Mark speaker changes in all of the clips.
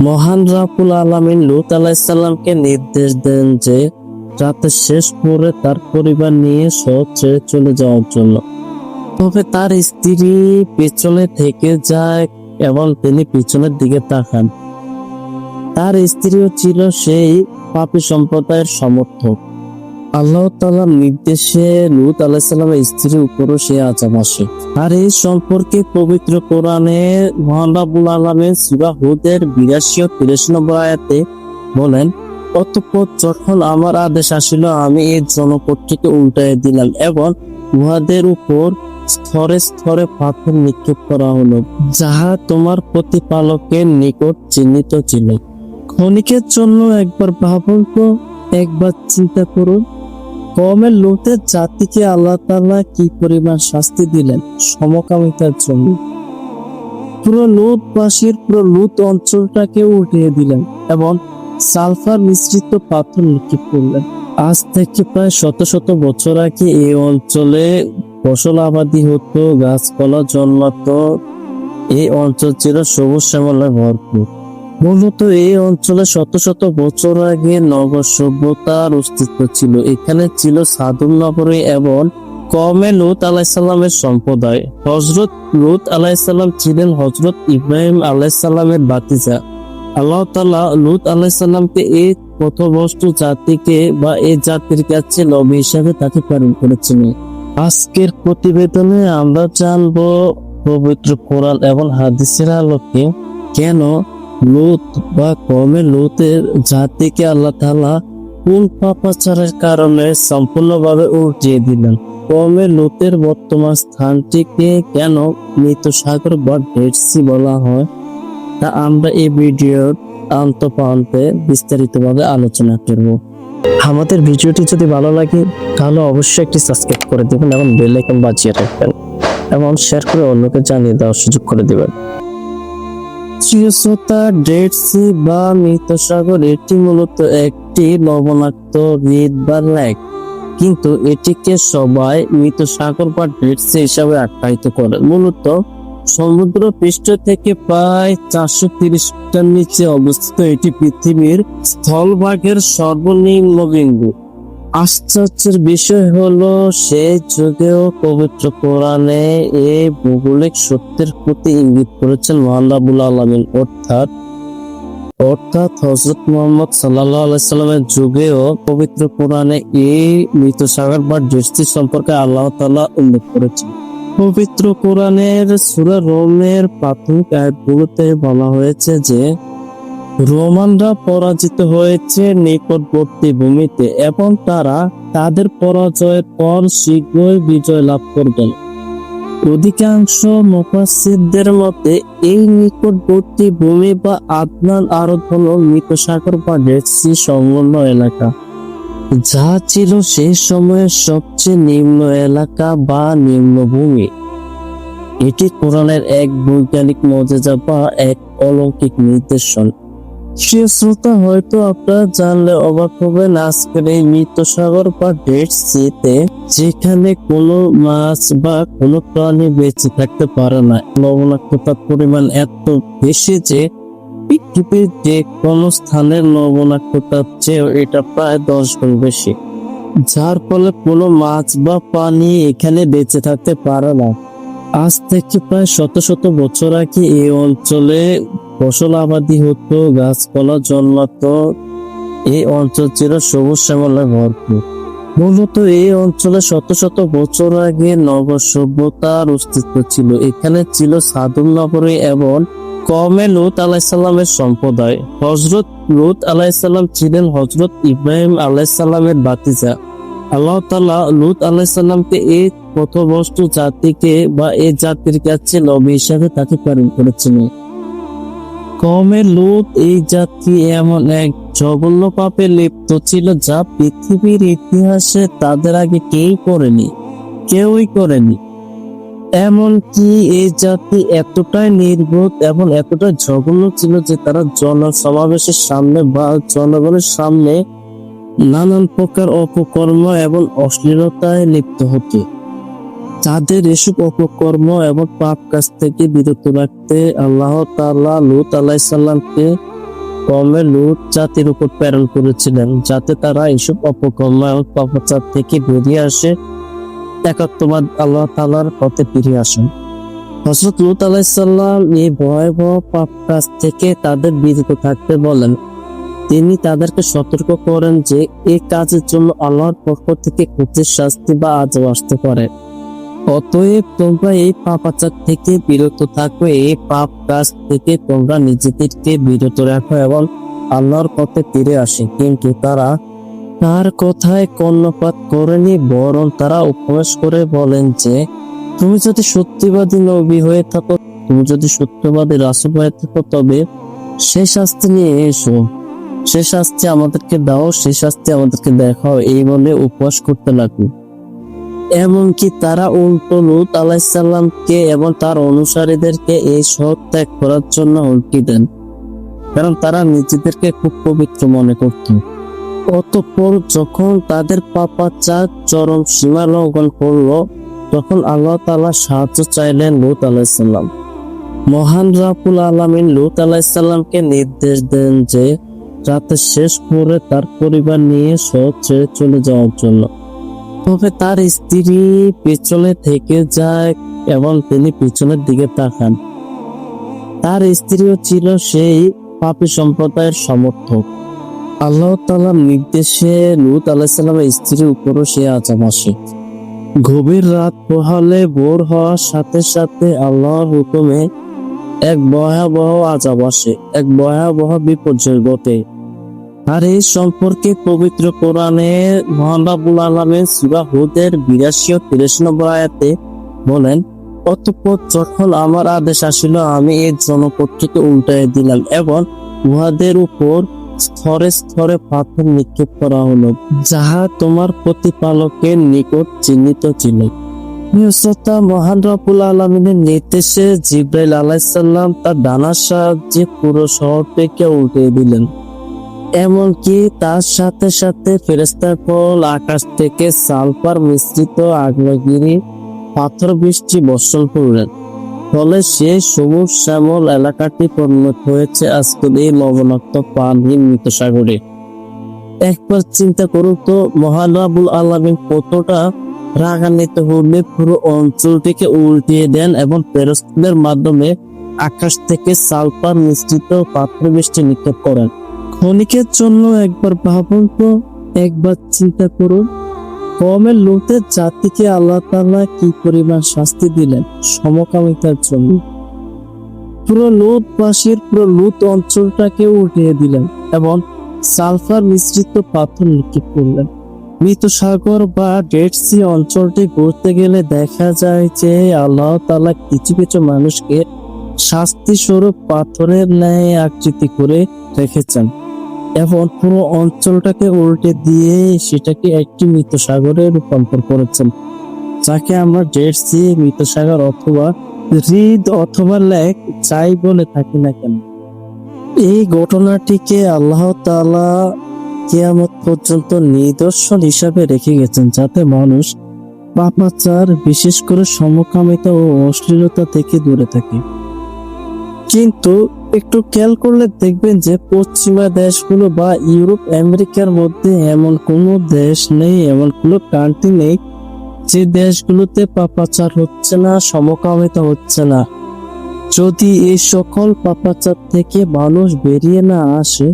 Speaker 1: মহান রাবুল আলমিন লুত আলাইসাল্লামকে নির্দেশ দেন যে রাতে শেষ পরে তার পরিবার নিয়ে শহর চলে যাওয়ার জন্য। তবে তার স্ত্রী পেছনে থেকে যায় এবং তিনি পিছনের দিকে তাকান। তার স্ত্রীও ছিল সেই পাপি সম্প্রদায়ের সমর্থক। আল্লাহ তালার নির্দেশে লুত আলাইসাল্লামের স্ত্রীর উপরও সে আজাব আসে। আর এই সম্পর্কে পবিত্র কোরআনে মহান রাবুল আলমের সুরা হুদের বিরাশি ও তিরাশি নম্বর আয়াতে বলেন, অতঃপর যখন আমার আদেশ আসিল, আমি এই জনপদটিকে উল্টাই দিলাম এবং উহাদের উপর স্তরে স্তরে পাথর নিক্ষেপ করা হলো, যাহা তোমার প্রতিপালকের নিকট চিহ্নিত ছিল। ক্ষণিকের জন্য একবার ভাবুন তো, একবার চিন্তা করুন। কমের লোকদের জাতিকে আল্লাহ তাআলা কি পরিমাণ শাস্তি দিলেন? সমকামিতার জন্য। পুরো লুতবাসীর পুরো লুত অঞ্চলটাকে উঠিয়ে দিলেন এবং সালফার মিশ্রিত পাথর নিক্ষেপ করলেন আজ থেকে প্রায় শত শত বছর আগে এই অঞ্চলে ফসল আবাদি হতো, গাছপালা জন্মাতো। এই অঞ্চল ছিল সবুজ শ্যামলে ভরপুর। মূলত এই অঞ্চলে শত শত বছর আগে নগর সভ্যতার অস্তিত্ব ছিল। এখানে ছিল সাদুল নগরী এবং কমে লুত আলাইসাল্লামের সম্প্রদায়। হজরত লুত আলাইসাল্লাম ছিলেন হজরত ইব্রাহিম আলাইসাল্লামের বাতিজা আল্লাহ তাআলা লুত আলাইসাল্লামকে এই পথভ্রষ্ট জাতিকে বা এই জাতির কাছে নবী হিসাবে তাকে প্রেরণ করেছিলেন আজকের প্রতিবেদনে আমরা জানব পবিত্র কোরআন এবং হাদিসের আলোকে কেন লুত বা কমে লুতের জাতিকে আল্লাহ তাআলা কোন পাপাচারের কারণে সম্পূর্ণভাবে উল্টিয়ে দিলেন? কমে লুতের বর্তমান স্থানটিকে কেন মৃত সাগর বা ডেড সি বলা হয়? তা আমরা এই ভিডিওর আন্ত প্রান্তে বিস্তারিতভাবে আলোচনা করব। আমাদের ভিডিওটি যদি ভালো লাগে, তাহলে অবশ্যই একটি সাবস্ক্রাইব করে দেবেন এবং বেল আইকন বাজিয়ে রাখবেন এবং শেয়ার করে অন্যকে জানিয়ে দেওয়ার সুযোগ করে দেবেন। চিরসতা ডেড সি বা মৃত সাগর এটি মূলত একটি লবণাক্ত হ্রদ বা লেক। কিন্তু এটিকে সবাই মৃত সাগর বা ডেড সি হিসাবে আখ্যায়িত করে মূলত সমুদ্র পৃষ্ঠ থেকে প্রায় চারশো তিরিশ নিচে অবস্থিত এটি পৃথিবীর স্থলভাগের সর্বনিম্ন বিন্দু। আশ্চর্যের বিষয় হলো, সে যুগেও পবিত্র কোরআনে এই ভৌগোলিক সত্যের প্রতি ইঙ্গিত করেছেন মহানাবুল আলমিন। অর্থাৎ অর্থাৎ হজরত মোহাম্মদ সাল্লাহ আলাইসাল্লামের যুগেও পবিত্র কোরআনে এই মৃত সাগর বা দৃষ্টি সম্পর্কে আল্লাহ তালা উল্লেখ করেছেন। পবিত্র কোরআনের সূরা রোমের প্রাথমিক আয়াতগুলোতে বলা হয়েছে যে রোমানরা পরাজিত হয়েছে নিকটবর্তী ভূমিতে এবং তারা তাদের পরাজয়ের পর শীঘ্রই বিজয় লাভ করবেন অধিকাংশ মুফাসসিরদের মতে, এই নিকটবর্তী ভূমি বা আদনান আরব হল মৃত সাগর বা ডেড সি সংলগ্ন এলাকা, যা ছিল সেই সময়ের সবচেয়ে নিম্ন এলাকা বা নিম্নভূমি। এটি কোরআনের এক বৈজ্ঞানিক মজেজা বা এক অলৌকিক নির্দেশন। প্রিয় শ্রোতা হয়তো আপনারা জানলে অবাক হবেন, আজকের এই মৃত সাগর বা ডেড সিতে যেখানে কোনো মাছ বা কোনো প্রাণী বেঁচে থাকতে পারে না। লবণাক্ততার পরিমাণ এত বেশি যে পৃথিবীর যে কোনো স্থানের লবণাক্ততার চেয়েও এটা প্রায় দশ গুণ বেশি। যার ফলে কোনো মাছ বা প্রাণী এখানে বেঁচে থাকতে পারে না। আজ থেকে প্রায় শত শত বছর আগে এই অঞ্চলে ফসল আবাদি হতো গাছপালা জন্মাত। এই অঞ্চল ছিল সবুজ শ্যামলে ভরপুর। মূলত এই অঞ্চলে শত শত বছর আগে নব সভ্যতার অস্তিত্ব ছিল। এখানে ছিল সাদুল এবং কমে লুত আলাইসাল্লামের সম্প্রদায়। হজরত লুত আলাইসাল্লাম ছিলেন হজরত ইব্রাহিম আলাইসাল্লামের বাতিজা আল্লাহ তাআলা লুত আলাইসাল্লামকে এই পথভ্রষ্ট জাতিকে বা এই জাতির কাছে নবী হিসাবে তাকে প্রেরণ করেছিলেন। কমে লুত এই জাতি এমন এক জঘন্য পাপে লিপ্ত ছিল যা পৃথিবীর ইতিহাসে তাদের আগে কেউ করেনি, কেউই করেনি। এমনকি এই জাতি এতটাই নির্বোধ এবং এতটাই জঘন্য ছিল যে তারা জন সমাবেশের সামনে বা জনগণের সামনে নানান প্রকার অপকর্ম এবং অশ্লীলতায় লিপ্ত হতো। তাদের এসব অপকর্ম এবং পাপ কাজ থেকে বিরত রাখতে আল্লাহ তাআলা লুত আলাইসাল্লামকে কমে লুট জাতির উপর প্রেরণ করেছিলেন, যাতে তারা এইসব অপকর্ম এবং পাপাচার থেকে বেরিয়ে আসে, একাত্মবাদ আল্লাহ তালার পথে ফিরে আসেন হজরত লুত আলাইসাল্লাম এই ভয়াবহ পাপ কাজ থেকে তাদের বিরত থাকতে বলেন। তিনি তাদেরকে সতর্ক করেন যে এই কাজের জন্য আল্লাহর পক্ষ থেকে ক্ষতির শাস্তি বা আজও আসতে পারে। অতএব তোমরা এই পাপাচার থেকে বিরত থাকো, এই পাপ কাজ থেকে তোমরা নিজেদেরকে বিরত রাখো এবং আল্লাহর পথে ফিরে আসে। কিন্তু তারা তার কথায় কর্ণপাত করেনি, বরং তারা উপহাস করে বলেন যে, তুমি যদি সত্যিবাদী নবী হয়ে থাকো, তুমি যদি সত্যবাদী রাসূল হয়ে থাকো, তবে সে শাস্তি নিয়ে এসো। সে শাস্তি আমাদেরকে দাও, সে শাস্তি আমাদেরকে দেখাও। এই বলে উপবাস করতে লাগল। এমনকি তারা উল্টো লুত আলাইসাল্লামকে এবং তার অনুসারীদেরকে এই সৎ ত্যাগ করার জন্য হুমকি দেন। কারণ তারা নিজেদেরকে খুব পবিত্র মনে করত। অতঃপর যখন তাদের পাপাচার চরম সীমা লঙ্ঘন করল, তখন আল্লাহ তাআলা সাহায্য চাইলেন লুত আলাইসাল্লাম মহান রাবুল আলামিন লুত আলাইসাল্লামকে নির্দেশ দেন যে, রাতে শেষ করে তার পরিবার নিয়ে শহর ছেড়ে চলে যাওয়ার জন্য। তবে তার স্ত্রী পিছনে থেকে যায় এবং তিনি পিছনের দিকে তাকান। তার স্ত্রীও ছিল সেই পাপী সম্প্রদায়ের সমর্থক। আল্লাহ তালার নির্দেশে লুত আলাহিসাল্লামের স্ত্রীর উপরও সে আজাম আসে। গভীর রাত পোহালে ভোর হওয়ার সাথে সাথে আল্লাহর হুকুমে এক ভয়াবহ আজাব আসে। এক ভয়াবহ বিপর্যয় ঘটে। আর এই সম্পর্কে পবিত্র কোরআনে মহান রাব্বুল আলামিন সূরা হুদের 82 ও 83 নম্বর আয়াতে বলেন, অতঃপর যখন আমার আদেশ আসিল, আমি এই জনপদটিকে উল্টাই দিলাম এবং উহাদের উপর স্তরে স্তরে পাথর নিক্ষেপ করা হলো, যাহা তোমার প্রতিপালকের নিকট চিহ্নিত ছিল। নিউসতা মহান রাবুল আলমিনের নির্দেশে জিব্রাইল আলাইসাল্লাম তার ডানার সাহায্যে পুরো শহরটিকে উল্টে দিলেন। এমনকি তার সাথে সাথে ফেরেস্তার ফল আকাশ থেকে সালফার মিশ্রিত আগ্নেয়গিরি, পাথর বৃষ্টি বর্ষণ করলেন। ফলে সে সবুজ শ্যামল এলাকাটি পরিণত হয়েছে আজকের এই লবণাক্ত পানির মৃত সাগরে একবার চিন্তা করুন তো, মহান রাবুল আলমিন কতটা রাগান্বিত হলে পুরো অঞ্চলটিকে উল্টিয়ে দেন এবং ফেরস্তাদের মাধ্যমে আকাশ থেকে সালফার মিশ্রিত পাথর বৃষ্টি নিক্ষেপ করেন। ক্ষণিকের জন্য একবার ভাবুন তো একবার চিন্তা করুন কমের লোকদের জাতিকে আল্লাহ তাআলা কি পরিমাণ শাস্তি দিলেন সমকামিতার জন্য। পুরো লুতবাসীর পুরো লুত অঞ্চলটাকে উঠিয়ে দিলেন এবং সালফার মিশ্রিত পাথর নিক্ষেপ করলেন। মৃত সাগর বা ডেড সি অঞ্চলটি ঘুরতে গেলে দেখা যায় যে আল্লাহ তাআলা কিছু কিছু মানুষকে শাস্তি স্বরূপ পাথরের ন্যায় আকৃতি করে রেখেছেন। এবং পুরো অঞ্চলটাকে উল্টে দিয়ে সেটাকে একটি মৃত সাগরে রূপান্তর করেছেন, যাকে আমরা ডেড সি মৃত সাগর অথবা হৃদ অথবা লেক যাই বলে থাকি না কেন। এই ঘটনাটিকে আল্লাহ তাআলা কেয়ামত পর্যন্ত নিদর্শন হিসাবে রেখে গেছেন, যাতে মানুষ পাপাচার, বিশেষ করে সমকামিতা ও অশ্লীলতা থেকে দূরে থাকে। কিন্তু একটু খেয়াল করলে দেখবেন যে পশ্চিমা দেশগুলো বা ইউরোপ, আমেরিকার মধ্যে এমন কোনো দেশ নেই, এমন কোনো কান্ট্রি নেই যে দেশগুলোতে পাপাচার হচ্ছে না, সমকামিতা হচ্ছে না। যদি এই সকল পাপাচার থেকে মানুষ বেরিয়ে না আসে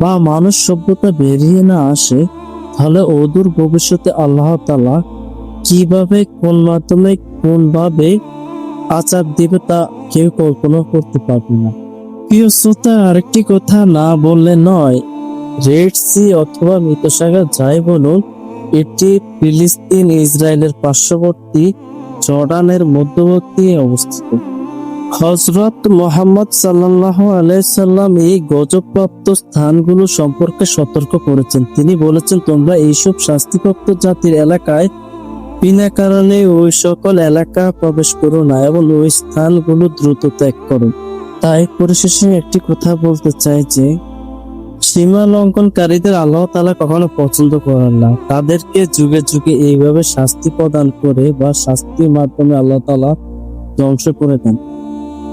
Speaker 1: বা মানুষ সভ্যতা বেরিয়ে না আসে, তাহলে অদূর ভবিষ্যতে আল্লাহ তালা কীভাবে, কোন মাধ্যমে কোন ভাবে আচার দেবে তা কেউ কল্পনা করতে পারবে না। প্রিয় শ্রোতা, আরেকটি কথা না বললে নয়। রেড সি অথবা মৃতসাগর যাই বলুন, এটি ফিলিস্তিন, ইসরায়েলের পার্শ্ববর্তী জর্ডানের মধ্যবর্তী অবস্থিত। হজরত মোহাম্মদ সাল্লাহ আলাইসাল্লাম এই গজবপ্রাপ্ত স্থানগুলো সম্পর্কে সতর্ক করেছেন। তিনি বলেছেন, তোমরা এইসব শাস্তিপ্রাপ্ত জাতির এলাকায় বিনা কারণে ওই সকল এলাকা প্রবেশ করো না এবং ওই স্থানগুলো দ্রুত ত্যাগ করো। তাই পরিশেষে একটি কথা বলতে চাই যে সীমা লঙ্ঘনকারীদের আল্লাহ তালা কখনো পছন্দ করেন না। তাদেরকে যুগে যুগে এইভাবে শাস্তি প্রদান করে বা শাস্তির মাধ্যমে আল্লাহ তালা ধ্বংস করে দেন।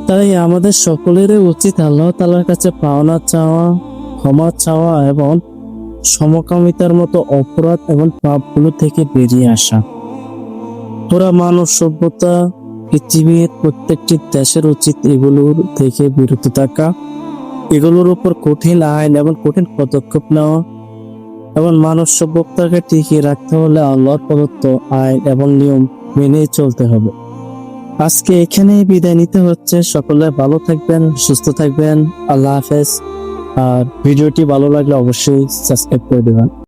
Speaker 1: তাই আমাদের সকলেরই উচিত আল্লাহ তালার কাছে পাওনা চাওয়া, ক্ষমা চাওয়া এবং সমকামিতার মতো অপরাধ এবং পাপগুলো থেকে বেরিয়ে আসা। পুরা মানব সভ্যতা পৃথিবীর প্রত্যেকটি দেশের উচিত এগুলোর থেকে বিরত থাকা। এগুলোর উপর কঠিন আইন এবং কঠিন পদক্ষেপ নেওয়া এবং মানব সভ্যতাকে টিকিয়ে রাখতে হলে আল্লাহর প্রদত্ত আইন এবং নিয়ম মেনে চলতে হবে। আজকে এখানেই বিদায় নিতে হচ্ছে। সকলে ভালো থাকবেন, সুস্থ থাকবেন। আল্লাহ হাফেজ। আর ভিডিওটি ভালো লাগলে অবশ্যই সাবস্ক্রাইব করে দেবেন।